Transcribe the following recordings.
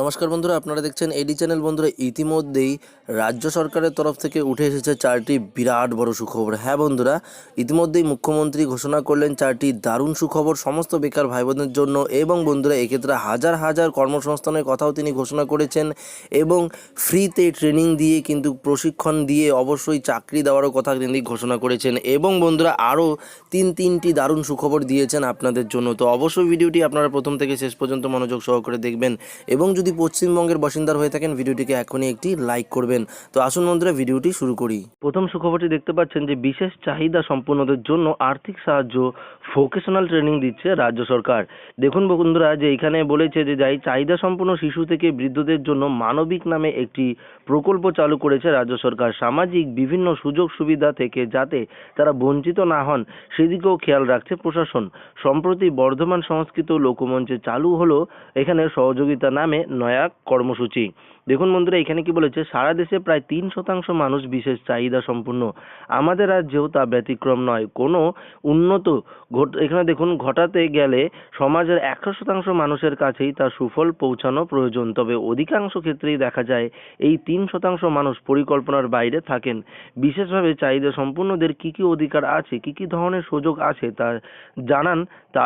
নমস্কার বন্ধুরা, আপনারা দেখছেন এডি চ্যানেল বন্ধুরা, ইতিমধ্যেই রাজ্য সরকারের তরফ থেকে উঠে এসেছে চারটি বিরাট বড় সুখবর। হ্যাঁ বন্ধুরা, ইতিমধ্যেই মুখ্যমন্ত্রী ঘোষণা করলেন চারটি দারুণ সুখবর সমস্ত বেকার ভাই বোনদের জন্য এবং বন্ধুরা, এক্ষেত্রে হাজার হাজার কর্মসংস্থানের কথাও তিনি ঘোষণা করেছেন এবং ফ্রিতে ট্রেনিং দিয়ে কিন্তু প্রশিক্ষণ দিয়ে অবশ্যই চাকরি দেওয়ারও কথা তিনি ঘোষণা করেছেন এবং বন্ধুরা, আরও তিন তিনটি দারুণ সুখবর দিয়েছেন আপনাদের জন্য। তো অবশ্যই ভিডিওটি আপনারা প্রথম থেকে শেষ পর্যন্ত মনোযোগ সহকারে দেখবেন এবং পশ্চিমবঙ্গের বাসিন্দার হয়ে থাকেন, ভিডিওটিকে এখনই একটি লাইক করবেন। তো আসুন বন্ধুরা, ভিডিওটি শুরু করি। প্রথম সুখবরটি দেখতে পাচ্ছেন যে, বিশেষ চাহিদা সম্পন্নদের জন্য আর্থিক সাহায্য ভোকেশনাল ট্রেনিং দিচ্ছে রাজ্য সরকার। দেখুন বন্ধুরা, যে এখানে বলেছে যে, যাই চাহিদা সম্পন্ন শিশু থেকে বৃদ্ধদের জন্য মানবিক নামে একটি প্রকল্প চালু করেছে রাজ্য সরকার। সামাজিক বিভিন্ন সুযোগ সুবিধা থেকে যাতে তারা বঞ্চিত না হন, সেদিকেও খেয়াল রাখছে প্রশাসন। সম্প্রতি বর্ধমান সংস্কৃত লোকমঞ্চে চালু হলো এখানে সহযোগিতা নামে নয়া কর্মসূচি। দেখুন বন্ধুরা, এখানে কি বলেছে? সারা দেশে প্রায় তিন শতাংশ মানুষ বিশেষ চাহিদা সম্পন্ন আমাদের রাজ্যেও তা ব্যতিক্রম নয়। কোনো উন্নত এখানে দেখুন, ঘটাতে গেলে সমাজের একশো শতাংশ মানুষের কাছেই তার সুফল পৌঁছানো প্রয়োজন। তবে অধিকাংশ ক্ষেত্রেই দেখা যায়, এই তিন শতাংশ মানুষ পরিকল্পনার বাইরে থাকেন। বিশেষভাবে চাহিদা সম্পূর্ণদের কি কি অধিকার আছে, কি কি ধরনের সুযোগ আছে তা জানান তা,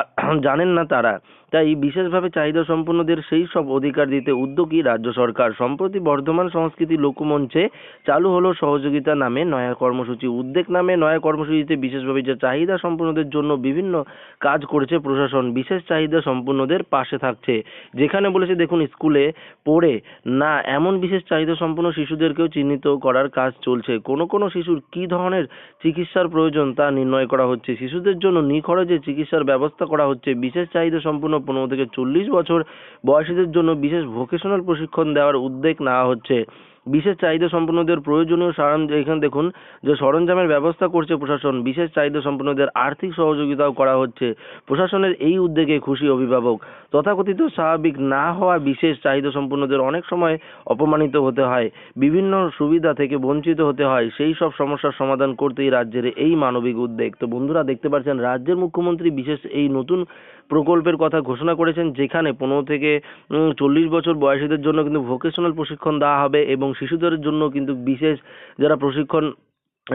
জানেন না তারা। তাই বিশেষভাবে চাহিদা সম্পন্নদের সেই সব অধিকার দিতে উদ্যোগী রাজ্য সরকার। সম্প্রতি বর্ধমান সংস্কৃতি লোকমঞ্চে চালু হলো সহযোগিতা নামে নয়া কর্মসূচি। উদ্যোগ নামে নয়া কর্মসূচিতে বিশেষভাবে যে চাহিদা সম্পন্নদের জন্য বিভিন্ন কাজ করেছে প্রশাসন, বিশেষ চাহিদা সম্পন্নদের পাশে থাকছে। যেখানে বলেছে, দেখুন, স্কুলে পড়ে না এমন বিশেষ চাহিদা সম্পন্ন শিশুদেরকেও চিহ্নিত করার কাজ চলছে। কোনো কোনো শিশুর কি ধরনের চিকিৎসার প্রয়োজন তা নির্ণয় করা হচ্ছে। শিশুদের জন্য নিখরচে চিকিৎসার ব্যবস্থা করা হচ্ছে। বিশেষ চাহিদা সম্পন্ন পনেরো থেকে চল্লিশ বছর বয়সীদের জন্য বিশেষ ভোকেশনাল প্রশিক্ষণ দেওয়ার উদ্যোগ নেওয়া হচ্ছে বিশেষ চাহিদা সম্পন্নদের প্রয়োজনীয় সরঞ্জাম এখানে দেখুন, যে সরঞ্জামের ব্যবস্থা করছে প্রশাসন, বিশেষ চাহিদা সম্পন্নদের আর্থিক সহযোগিতাও করা হচ্ছে। প্রশাসনের এই উদ্যোগে খুশি অভিভাবক। তথাকথিত স্বাভাবিক না হওয়া বিশেষ চাহিদা সম্পন্নদের অনেক সময় অপমানিত হতে হয়। বিভিন্ন সুবিধা থেকে বঞ্চিত হতে হয়। সেই সব সমস্যার সমাধান করতেই রাজ্যের এই মানবিক উদ্যোগ তো বন্ধুরা, দেখতে পাচ্ছেন, রাজ্যের মুখ্যমন্ত্রী বিশেষ এই নতুন প্রকল্পের কথা ঘোষণা করেছেন, যেখানে পনেরো থেকে চল্লিশ বছর বয়সীদের জন্য কিন্তু ভোকেশনাল প্রশিক্ষণ দেওয়া হবে এবং শিশুদের জন্য কিন্তু বিশেষ যারা প্রশিক্ষণ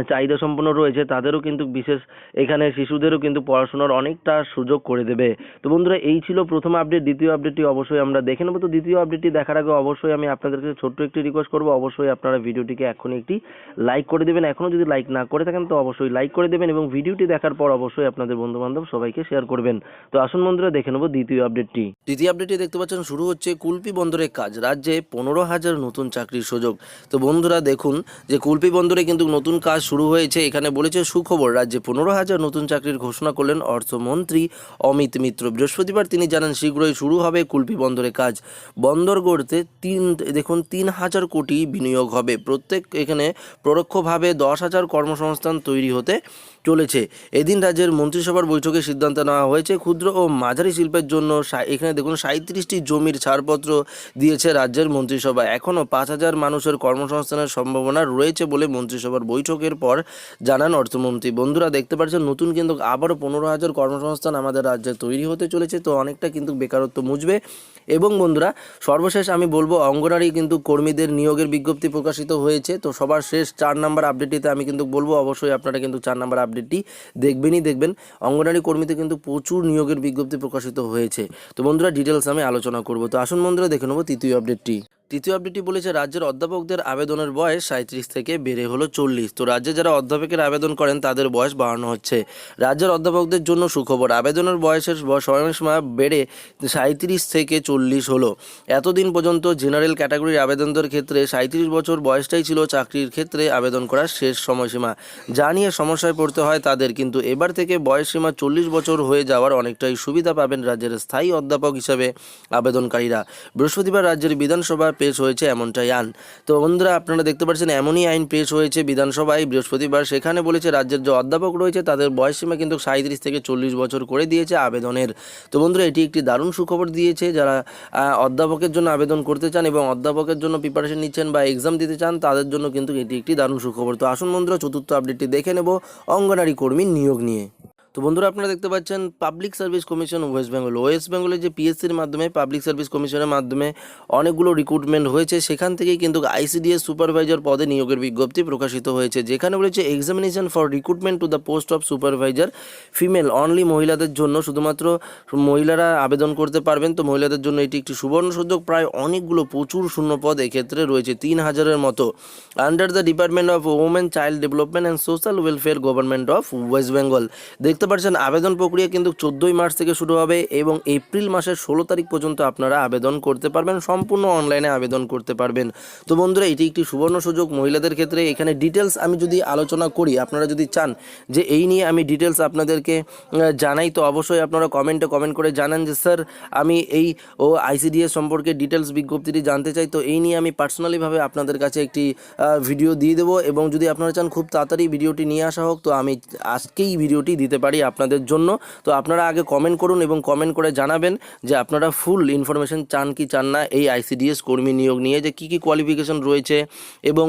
চাহিদা সম্পন্ন রয়েছে, তাদেরও কিন্তু বিশেষ এখানে শিশুদেরও কিন্তু পড়াশোনার অনেকটা সুযোগ করে দেবে। তো বন্ধুরা, এই ছিল প্রথম আপডেট দ্বিতীয় আপডেটটি অবশ্যই আমরা দেখে নেব। তো দ্বিতীয় আপডেটটি দেখার আগে অবশ্যই আমি আপনাদেরকে ছোট্ট একটি রিকোয়েস্ট করব। অবশ্যই আপনারা ভিডিওটিকে এখনই একটি লাইক করে দেবেন। এখনও যদি লাইক না করে থাকেন, তো অবশ্যই লাইক করে দেবেন এবং ভিডিওটি দেখার পর অবশ্যই আপনাদের বন্ধু বান্ধব সবাইকে শেয়ার করবেন। তো আসুন বন্ধুরা, দেখে নেব দ্বিতীয় আপডেটটি দ্বিতীয় আপডেটটি দেখতে পাচ্ছেন, শুরু হচ্ছে কুলপি বন্দরের কাজ। রাজ্যে পনেরো হাজার নতুন চাকরির সুযোগ। তো বন্ধুরা, দেখুন যে কুলপি বন্দরে কিন্তু নতুন কাজ শুরু হয়েছে। এখানে বলেছে, সুখবর, রাজ্যে পনেরো হাজার নতুন চাকরির ঘোষণা করলেন অর্থমন্ত্রী অমিত মিত্র। বৃহস্পতিবার তিনি জানান, শীঘ্রই শুরু হবে কুলপি বন্দরে কাজ। বন্দর গড়তে তিন, দেখুন, তিন হাজার কোটি বিনিয়োগ হবে। প্রত্যেক, এখানে পরোক্ষভাবে দশ হাজার কর্মসংস্থান তৈরি হতে চলেছে। এদিন রাজ্যের মন্ত্রিসভার বৈঠকে সিদ্ধান্ত নেওয়া হয়েছে, ক্ষুদ্র ও মাঝারি শিল্পের জন্য এখানে দেখুন সাঁত্রিশটি জমির ছাড়পত্র দিয়েছে রাজ্যের মন্ত্রিসভা। এখনও পাঁচ হাজার মানুষের কর্মসংস্থানের সম্ভাবনা রয়েছে বলে মন্ত্রিসভার বৈঠকের পর জানান অর্থমন্ত্রী। বন্ধুরা, দেখতে পাচ্ছেন নতুন কিন্তু আবারও পনেরো হাজার কর্মসংস্থান আমাদের রাজ্যে তৈরি হতে চলেছে, তো অনেকটা কিন্তু বেকারত্ব মুছবে। এবং বন্ধুরা, সর্বশেষ আমি বলব অঙ্গনারী কিন্তু কর্মীদের নিয়োগের বিজ্ঞপ্তি প্রকাশিত হয়েছে, তো সবার শেষ চার নাম্বার আপডেটটিতে আমি কিন্তু বলব, অবশ্যই আপনারা কিন্তু চার নাম্বার আপডেটটি দেখবেনই দেখবেন। অঙ্গনারী কর্মীতে কিন্তু প্রচুর নিয়োগের বিজ্ঞপ্তি প্রকাশিত হয়েছে। তো বন্ধুরা ডিটেলস আমি আলোচনা করব। তো আসুন বন্ধুরা, দেখে নেব তৃতীয় আপডেটটি। তৃতীয় আপডেটটি বলেছে, রাজ্যের অধ্যাপকদের আবেদনের বয়স সাঁত্রিশ থেকে বেড়ে হলো চল্লিশ। তো রাজ্যে যারা অধ্যাপকের আবেদন করেন, তাদের বয়স বাড়ানো হচ্ছে। রাজ্যের অধ্যাপকদের জন্য সুখবর, আবেদনের বয়সের সময়সীমা বেড়ে সাঁত্রিশ থেকে চল্লিশ হলো। এতদিন পর্যন্ত জেনারেল ক্যাটাগরির আবেদনদের ক্ষেত্রে সাঁত্রিশ বছর বয়সটাই ছিল চাকরির ক্ষেত্রে আবেদন করার শেষ সময়সীমা। যা নিয়ে সমস্যায় পড়তে হয় তাদের, কিন্তু এবার থেকে বয়সসীমা চল্লিশ বছর হয়ে যাওয়ার অনেকটাই সুবিধা পাবেন রাজ্যের স্থায়ী অধ্যাপক হিসাবে আবেদনকারীরা। বৃহস্পতিবার রাজ্যের বিধানসভা পেশ হয়েছে এমনটাই আন। তো বন্ধুরা, আপনারা দেখতে পাচ্ছেন এমনই আইন পেশ হয়েছে বিধানসভায়। বৃহস্পতিবার সেখানে বলেছে, রাজ্যের যে অধ্যাপক রয়েছে, তাদের বয়সসীমা কিন্তু সাঁত্রিশ থেকে চল্লিশ বছর করে দিয়েছে আবেদনের। তো বন্ধুরা, এটি একটি দারুণ সুখবর দিয়েছে। যারা অধ্যাপকের জন্য আবেদন করতে চান এবং অধ্যাপকের জন্য প্রিপারেশন নিচ্ছেন বা এক্সাম দিতে চান, তাদের জন্য কিন্তু এটি একটি দারুণ সুখবর। তো আসুন বন্ধুরা, চতুর্থ আপডেটটি দেখে নেব অঙ্গনারী কর্মী নিয়োগ নিয়ে। তো বন্ধুরা আপনারা দেখতে পাচ্ছেন public service commission West Bengal West বেঙ্গলের যে পিএসসির মাধ্যমে পাবলিক সার্ভিস কমিশনের মাধ্যমে অনেকগুলো রিক্রুটমেন্ট হয়েছে, সেখান থেকেই কিন্তু আইসিডিএস সুপারভাইজার পদে নিয়োগের বিজ্ঞপ্তি প্রকাশিত হয়েছে, যেখানে বলেছে examination for recruitment to the post of supervisor female only মহিলাদের জন্য। শুধুমাত্র মহিলারা আবেদন করতে পারবেন, তো মহিলাদের জন্য এটি একটি সুবর্ণ সুযোগ প্রায় অনেকগুলো প্রচুর শূন্য পদ এক্ষেত্রে রয়েছে, তিন হাজারের মতো। Under the department of women child development and social welfare government of West Bengal দেখতে পাচ্ছেন আবেদন প্রক্রিয়া কিন্তু চোদ্দোই মার্চ থেকে শুরু হবে এবং এপ্রিল মাসের ষোলো তারিখ পর্যন্ত আপনারা আবেদন করতে পারবেন, সম্পূর্ণ অনলাইনে আবেদন করতে পারবেন। তো বন্ধুরা, এটি একটি সুবর্ণ সুযোগ, মহিলাদের ক্ষেত্রে এখানে ডিটেলস আমি যদি আলোচনা করি, আপনারা যদি চান যে এই নিয়ে আমি ডিটেলস আপনাদেরকে জানাই, তো অবশ্যই আপনারা কমেন্টে কমেন্ট করে জানান যে, স্যার, আমি এই ও আইসিডিএস সম্পর্কে ডিটেলস বিজ্ঞপ্তিটি জানতে চাই। তো এই নিয়ে আমি পার্সোনালিভাবে আপনাদের কাছে একটি ভিডিও দিয়ে দেবো এবং যদি আপনারা চান খুব তাড়াতাড়ি ভিডিওটি নিয়ে আসা হোক, তো আমি আজকেই ভিডিওটি দিতে পারি। আপনাদের জন্য। তো আপনারা আগে কমেন্ট করুন এবং কমেন্ট করে জানাবেন যে আপনারা ফুল ইনফরমেশন চান কি চান না এই আইসিডিএস কর্মী নিয়োগ নিয়ে, যে কী কী কোয়ালিফিকেশন রয়েছে এবং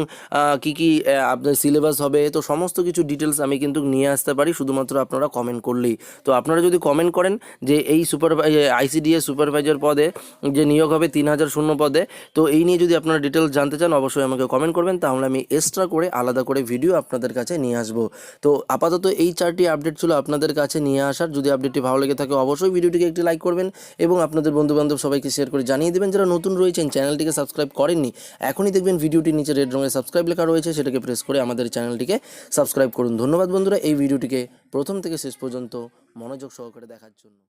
কি কি আপনার সিলেবাস হবে। তো সমস্ত কিছু ডিটেলস আমি কিন্তু নিয়ে আসতে পারি, শুধুমাত্র আপনারা কমেন্ট করলেই। তো আপনারা যদি কমেন্ট করেন যে এই সুপারভাই আইসিডিএস সুপারভাইজার পদে যে নিয়োগ হবে তিন হাজার শূন্য পদে, তো এই নিয়ে যদি আপনারা ডিটেলস জানতে চান, অবশ্যই আমাকে কমেন্ট করবেন। তাহলে আমি এক্সট্রা করে আলাদা করে ভিডিও আপনাদের কাছে নিয়ে আসব। তো আপাতত এই চারটি আপডেট ছিল আপনাদের কাছে নিয়ে আসার যদি আপডেটটি ভালো লেগে থাকে, অবশ্যই ভিডিওটিকে একটি লাইক করবেন এবং আপনাদের বন্ধুবান্ধব সবাইকে শেয়ার করে জানিয়ে দেবেন যারা নতুন রয়েছেন চ্যানেলটিকে সাবস্ক্রাইব করেননি, এখনই দেখবেন ভিডিওটির নিচে রেড রঙের সাবস্ক্রাইব লেখা রয়েছে, সেটাকে প্রেস করে আমাদের চ্যানেলটিকে সাবস্ক্রাইব করুন। ধন্যবাদ বন্ধুরা, এই ভিডিওটিকে প্রথম থেকে শেষ পর্যন্ত মনোযোগ সহকারে দেখার জন্য।